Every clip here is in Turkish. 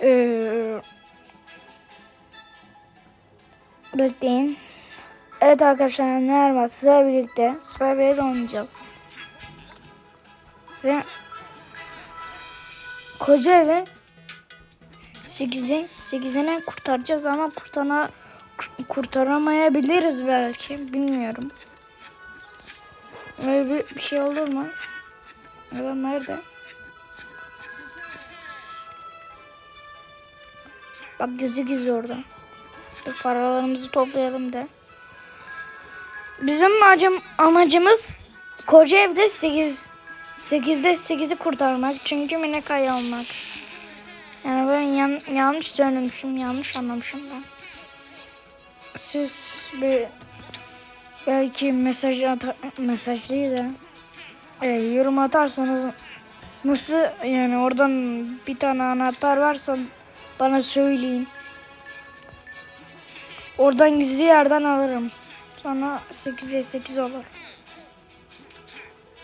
Ee, bekleyin. Evet arkadaşlar merhaba sizlerle birlikte Super Barrel oynayacağız. Ve koca evi 8'in 8'ine kurtaracağız ama kurtana kurtaramayabiliriz belki bilmiyorum. Öyle bir, bir şey olur mu? Ya nerede? Bak gizli gizli orada. Dur, paralarımızı toplayalım da. Bizim amacım, amacımız koca evde 8 8'de 8'i kurtarmak. Çünkü Mineka'yı almak. Yani ben yan, yanlış söylemişim, yanlış anlamışım ben. Siz bir belki mesaj atar, mesaj değil de e, yorum atarsanız nasıl yani oradan bir tane anahtar varsa bana söyleyin. Oradan gizli yerden alırım. Sonra 8'e 8 olur.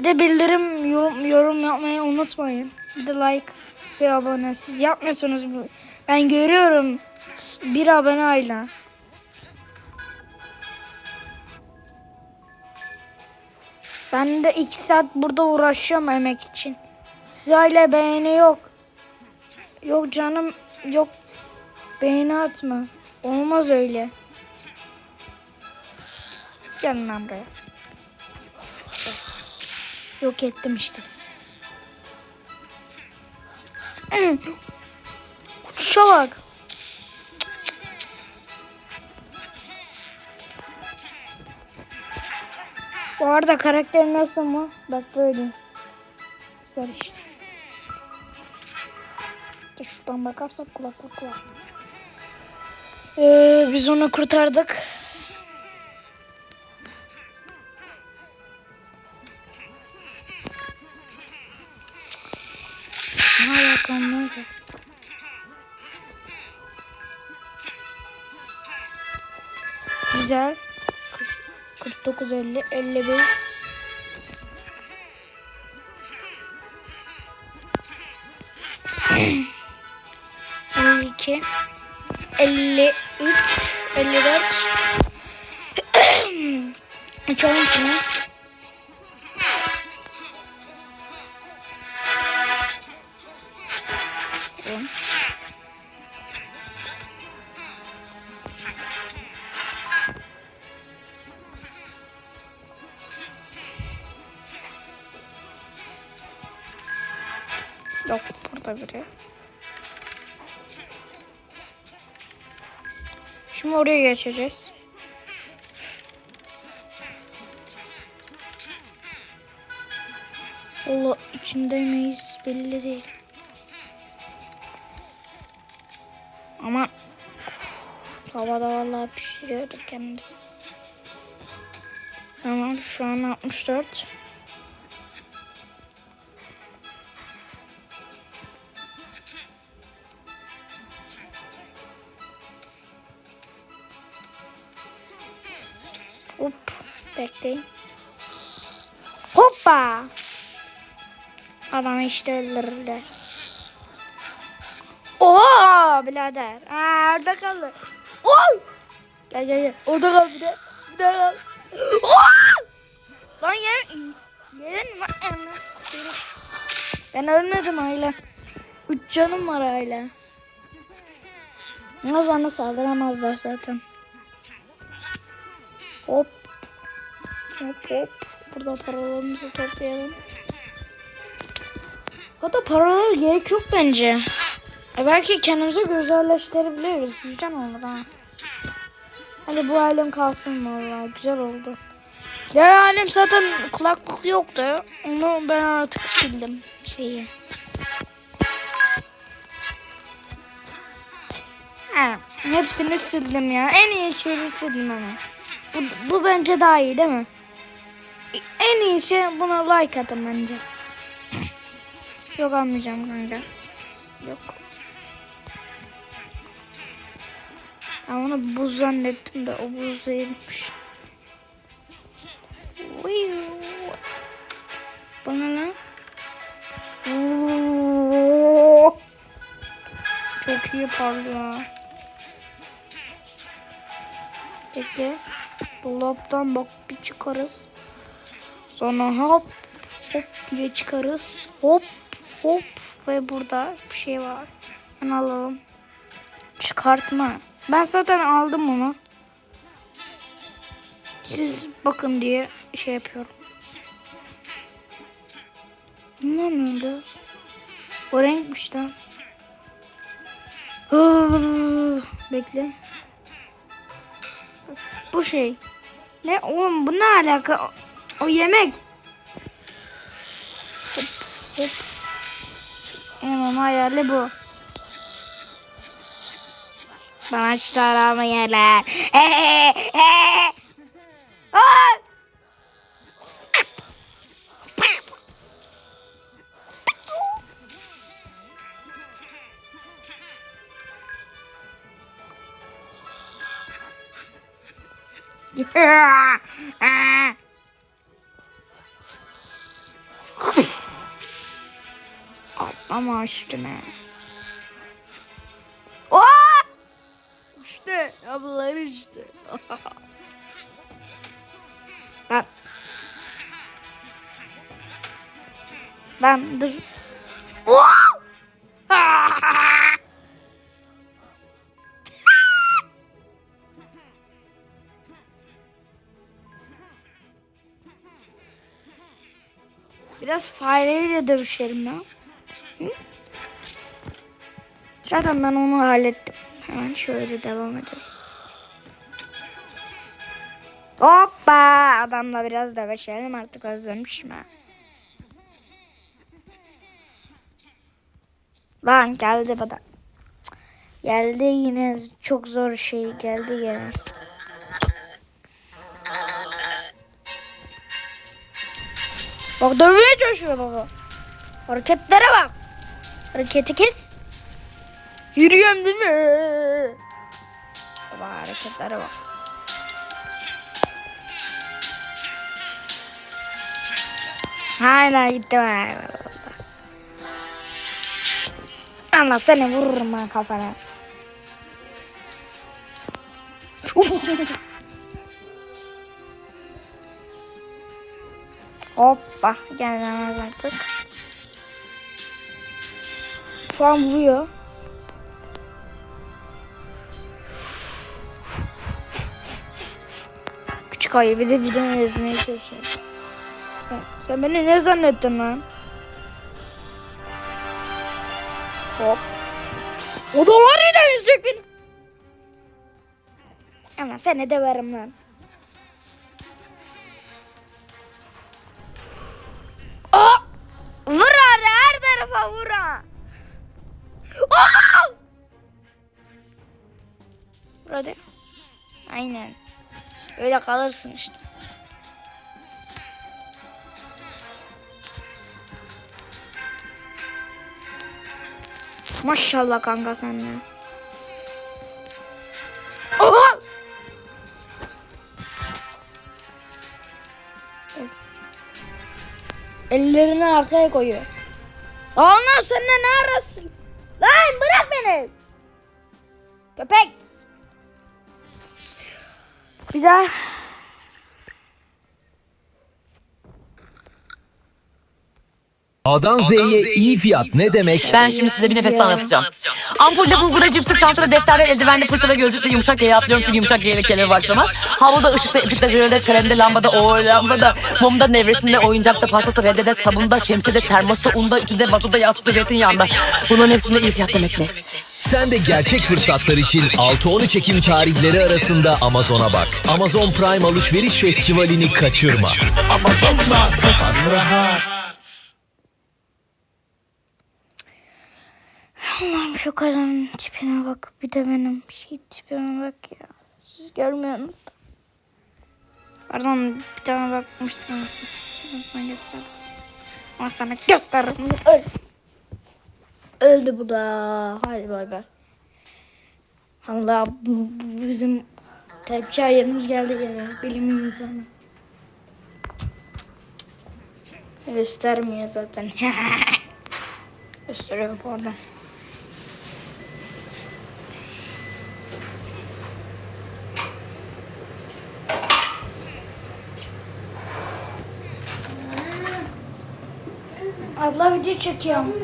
Bir de bildirim yorum, yorum yapmayı unutmayın. Bir de like ve abone. Siz yapmıyorsunuz bu. Ben görüyorum. Bir abone ayla. Ben de 2 saat burada uğraşıyorum emek için. Siz hala beğeni yok. Yok canım yok. Beğeni atma. Olmaz öyle. Gelin lan buraya. Yok ettim işte. Uçuşa bak. Bu arada karakter nasıl mı? Bak böyle. Güzel işte. Şuradan bakarsak kulaklık kulak. Ee, biz onu kurtardık. Ne alakam? Güzel. 49 50 51 52 53 54 Açalım şunu. Yok burada biri. Şimdi oraya geçeceğiz. Allah içinde miyiz belli değil. Ama havada vallahi pişiriyorduk kendimizi. Tamam şu an 64. Hop bekleyin. Hoppa. Adamı işte öldürürler. Oo birader. Aa, orada kaldı. Oy! Gel gel gel. Orada kal bir de. Bir de kal. Oo! Lan gel. Gelin lan. Ben ölmedim hala. Üç canım var hala. Ama bana saldıramazlar zaten. Hop hop. Burada paralarımızı toplayalım. Hatta paralara gerek yok bence. E belki kendimizi güzelleştirebiliriz. Güzel olur ha. Hadi bu halim kalsın valla. Güzel oldu. Diğer halim zaten kulaklık yoktu. Onu ben artık sildim. Şeyi. Ha, hepsini sildim ya. En iyi şeyi sildim ama. Bu, bu bence daha iyi değil mi? En iyisi buna like atın bence. Yok almayacağım kanka. Yok. Ben onu buz zannettim de o buz değilmiş. Bu ne çok iyi parlıyor. Peki. Dolaptan bak bir çıkarız. Sonra hop hop diye çıkarız. Hop hop ve burada bir şey var. Ben alalım. Çıkartma. Ben zaten aldım onu. Siz bakın diye şey yapıyorum. Ne öyle? O renkmiş lan. Bekle. Bu şey. Ne oğlum bu ne alaka? O, o yemek. Hop, hop. Onun hayali bu. Bana çıtaramı yerler. Hey, hey. Aa! Ama üstüne. Aa! İşte ablalar işte. ben ben dur. Ah! Biraz fareyle dövüşelim ya. Zaten ben onu hallettim. Hemen şöyle devam edelim. Hoppa! Adamla biraz dövüşelim artık özlemişim ha. Lan geldi bana. Geldi yine çok zor şey geldi gene. Bak dövmeye çalışıyor baba. Hareketlere bak. Hareketi kes. Yürüyorum değil mi? Baba hareketlere bak. Hala gittim. Allah seni vururum ben kafana. Hoppa gelmez artık. Şu an vuruyor. Küçük ayı bize de ezmeye çalışıyor. Sen, sen beni ne zannettin lan? Hop. O da var yine yüzecek beni. Ama seni de verim lan. Aynen. Öyle kalırsın işte. Maşallah kanka sen de. Oha! Ellerini arkaya koyuyor. Onlar seninle ne arasın? Lan bırak beni. Köpek. Bir daha. A'dan Z'ye iyi fiyat ne demek? Ben şimdi size bir nefes anlatacağım. Ampulle, bulgura, cipsi, çantada, defterler, eldivende, fırçada, gözlükle, yumuşak G'ye atlıyorum çünkü yumuşak ile kelime başlamaz. Havluda, ışıkta, iplikte, jölede, kalemde, lambada, o lambada, mumda, nevresinde, oyuncakta, pastası, reddede, sabunda, şemsiyede, termosta, unda, ütüde, batuda, yastıkta, zeytinyağında. Bunların hepsinde iyi fiyat demek ne? Sen de gerçek fırsatlar için 6-13 Ekim tarihleri arasında Amazon'a bak. Amazon Prime Alışveriş Festivali'ni kaçırma. Amazon'da kafan rahat. Allah'ım şu kadının tipine bak. Bir de benim şey tipime bak ya. Siz görmüyorsunuz da. Pardon bir tane bakmışsınız. Ama sana gösteririm. Öl. Öldü bu da. Hadi bay bay. Allah bizim tepki ayarımız geldi gene. Bilim insanı. Göstermiyor zaten. Gösteriyor pardon. Abla video çekiyorum.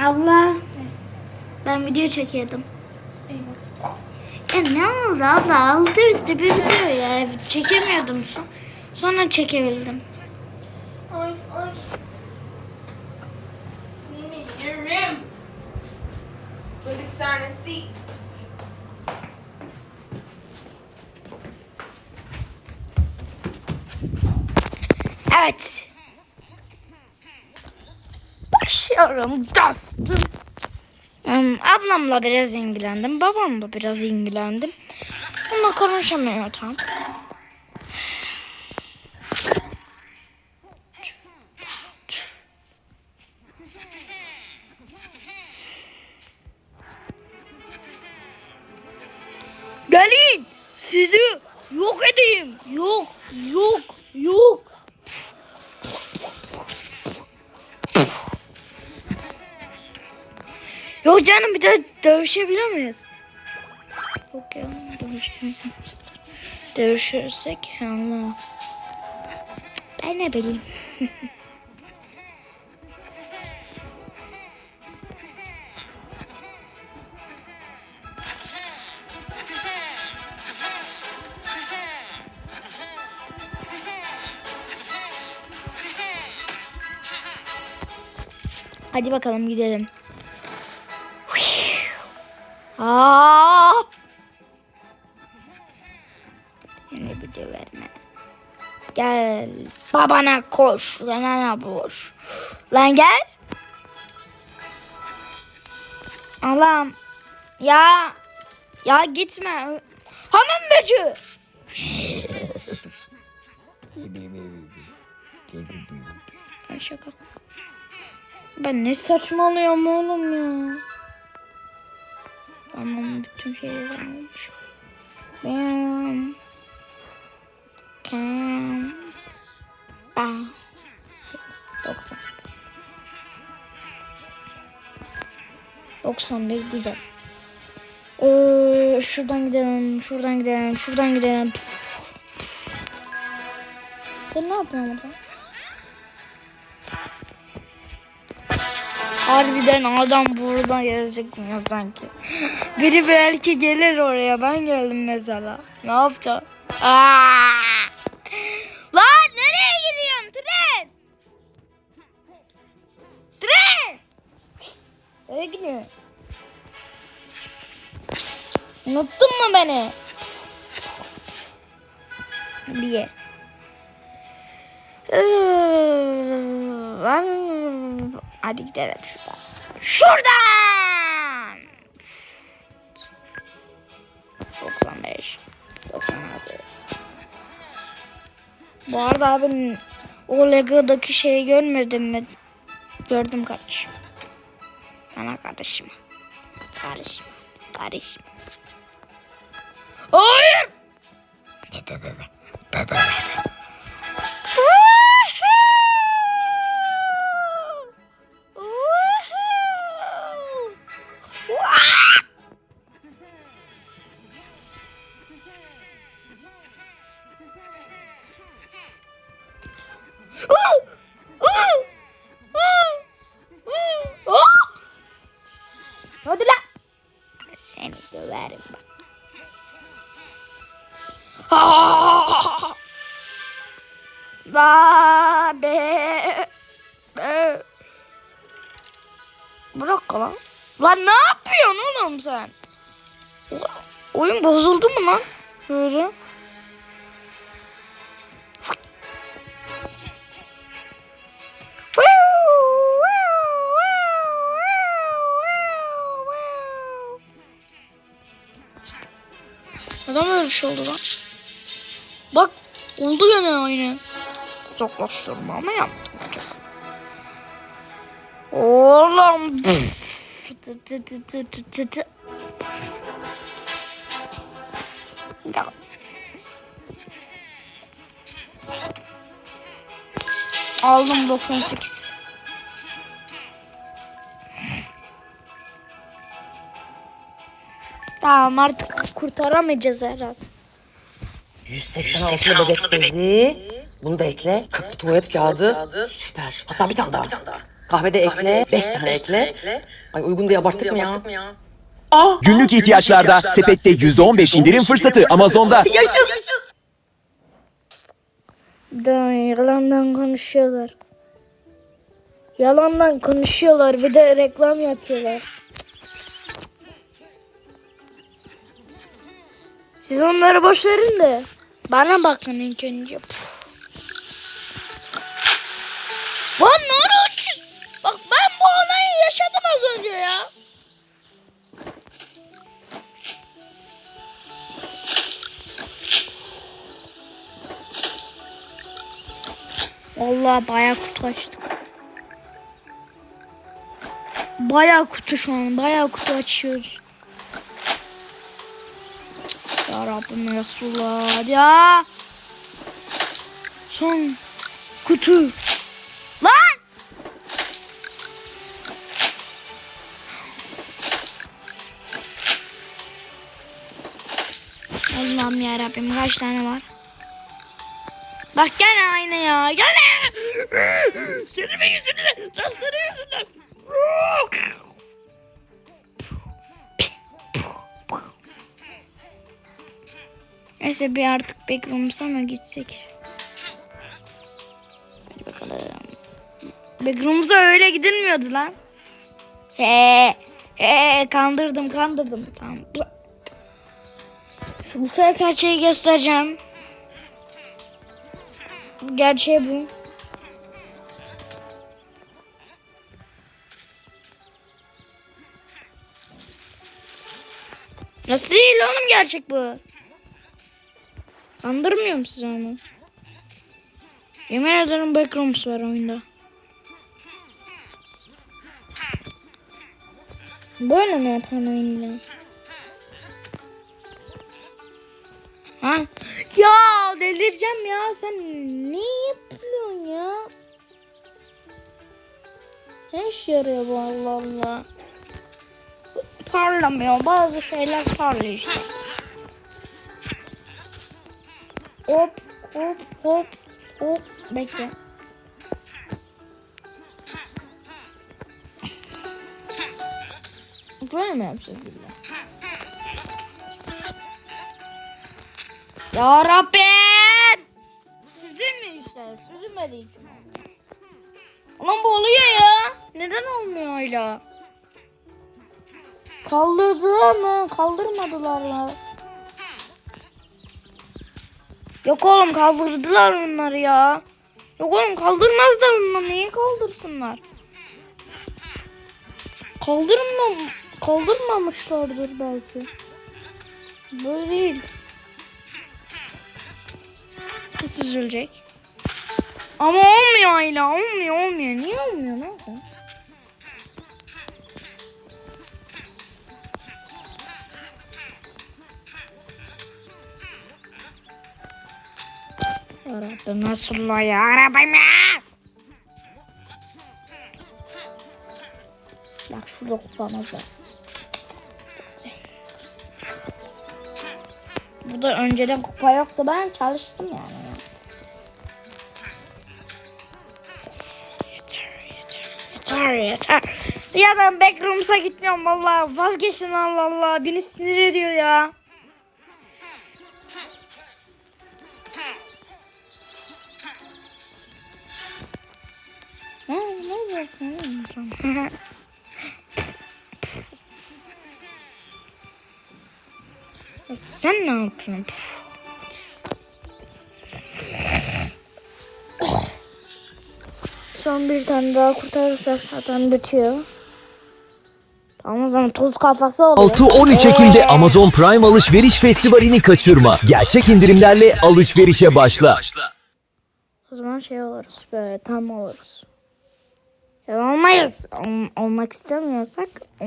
Abla. Ben video çekiyordum. Ya ne oldu abla? Altı üstü bir video ya. Çekemiyordum. Son- Sonra çekebildim. Ay ay. Seni yerim. Bıdık tanesi. Evet. Başlıyorum dostum. Hmm, ablamla biraz ilgilendim. Babamla biraz ilgilendim. Onunla konuşamıyor tam. Gelin sizi yok edeyim. Yok yok yok. Yok canım bir de dövüşebiliyor muyuz? Yok ya. Dövüşürsek Allah. Ben ne bileyim. Hadi bakalım gidelim. Aa! Yine video verme. Gel babana koş. Lan ana boş. Lan gel. Allah'ım. Ya. Ya gitme. Hamam böcü. Ay şaka. Ben ne saçmalıyorum oğlum ya. Tamam bütün şeyleri almış. Ben Kem Ben 90 91 güzel. Ee, şuradan gidelim, şuradan gidelim, şuradan gidelim. Sen ne yapıyorsun orada? Harbiden adam buradan gelecek mi sanki? Biri belki gelir oraya. Ben geldim mesela. Ne yapacağım? Lan nereye gidiyorsun? Tren! Tren! Nereye gidiyor? Unuttun mu beni? Diye. Ee, ben- Hadi gidelim şuradan. Şuradan! 95 96 Bu arada abi o Lego'daki şeyi görmedin mi? Gördüm kardeşim. Bana kardeşim. Kardeşim. Kardeşim. Hayır! Hadi Oyun bozuldu mu lan? Böyle. Neden böyle bir şey oldu lan? Bak Oldu gene aynı. Uzaklaştırma ama yaptım. Oğlum. Ya. Aldım 98. Tamam artık kurtaramayacağız herhalde. 186 bebek bezi. Bunu da ekle. 40 tuvalet kağıdı. Süper. Hatta bir tane daha. Kahve de ekle. 5 tane ekle. Ay uygun diye abarttık mı ya? Günlük ihtiyaçlarda sepette %15 indirim fırsatı Amazon'da. Bir de yalandan konuşuyorlar. Yalandan konuşuyorlar bir de reklam yapıyorlar. Siz onları boş verin de bana bakın ilk önce. Puf. Lan Naruto! Bak ben bu olayı yaşadım az önce ya. Vallahi bayağı kutu açtık. Bayağı kutu şu an. Bayağı kutu açıyoruz. Ya Rabbim Resulullah. Ya. Son kutu. Lan! Allah'ım ya Rabbim kaç tane var? Bak gene aynı ya. Gene. Senin yüzünden. Lan senin yüzünden. Neyse bir artık backroom'sa mı gitsek? Hadi bakalım. Backroom'sa öyle gidilmiyordu lan. He. He kandırdım kandırdım. Tamam. Bu sefer gerçeği göstereceğim. Gerçeği bu. Nasıl değil oğlum gerçek bu? Kandırmıyorum sizi onu. Yemin ederim backrooms var oyunda. Böyle mi yapan oyunlar? Ha? Ya delireceğim ya sen ne yapıyorsun ya? Ne işe yarıyor bu Allah Allah? Parlamıyor bazı şeyler parlıyor işte. Hop hop hop hop bekle. Böyle mi yapacağız illa? Ya Rabbim! Süzülmüyor işte. Süzülmediği için. Ulan bu oluyor ya. Neden olmuyor öyle? Kaldırdılar mı? Kaldırmadılar mı? Yok oğlum kaldırdılar onları ya. Yok oğlum kaldırmazlar onları. Niye kaldırsınlar? Kaldırmam kaldırmamışlardır belki. Böyle değil. Nasıl üzülecek? Ama olmuyor Ayla. Olmuyor olmuyor. Niye olmuyor? Nasıl? Yarabbim nasıl ya? Yarabbim ya! Bak şu dokuzlamaz bak. Bu da önceden kupa yoktu. Ben çalıştım yani. Yeter, yeter. Ya ben backrooms'a gitmiyorum vallahi. Vazgeçin Allah Allah. Beni sinir ediyor ya. Son bir tane daha kurtarırsak zaten bitiyor. Ama o zaman toz kafası oluyor. 6-13 Ekim'de Amazon Prime Alışveriş Festivali'ni kaçırma. Gerçek indirimlerle alışverişe başla. O zaman şey oluruz böyle tam oluruz. Ya olmayız. Ol- olmak istemiyorsak. ol-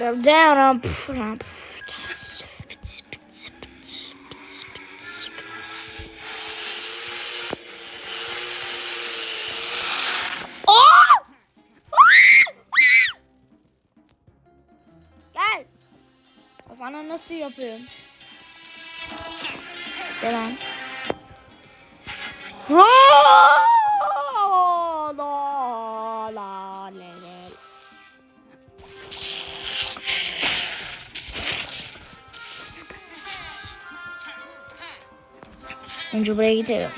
Ya Damn, pf, pf, Gel. Kafana nasıl yapıyorum? Gel lan. Önce buraya gidelim.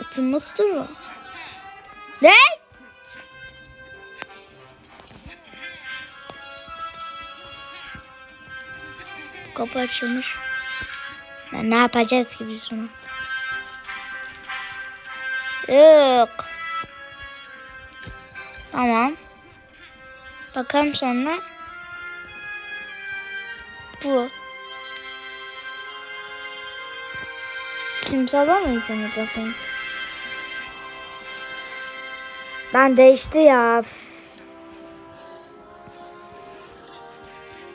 Atılmıştır mı? Ne? Kapı açılmış. Ya ne yapacağız ki biz bunu? Yok. Tamam. Bakalım sonra. Bu. Kimse var mı yüzünü bakayım? Ben değişti ya.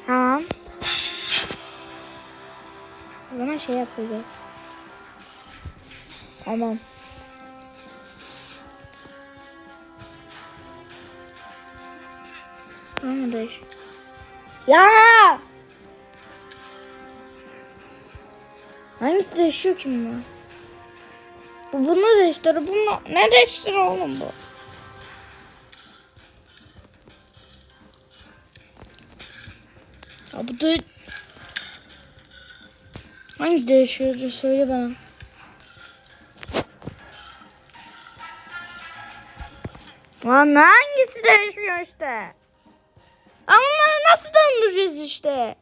Tamam. O zaman şey yapacağız. Tamam. Tamam değiş. Ya! Hangisi değişiyor ki bu? Bu bunu değiştirir. Bunu ne değiştirir oğlum bu? Ya bu da... Hangi değişiyor? Söyle bana. Lan hangisi değişmiyor işte? Ama bunları nasıl döndüreceğiz işte?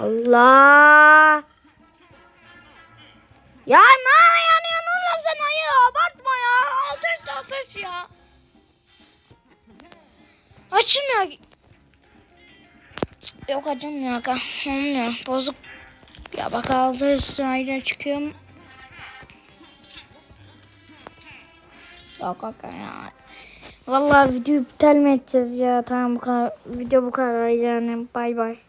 Allah. Ya ne yanıyorsun oğlum sen ayı abartma ya. Ateş de ateş ya. Açılmıyor. Yok acımıyor kanka. Olmuyor. Bozuk. Ya bak altı üstü ayrı çıkıyorum. Yok kanka ya. Vallahi video iptal mi edeceğiz ya? Tamam bu kadar. Video bu kadar yani. Bay bay.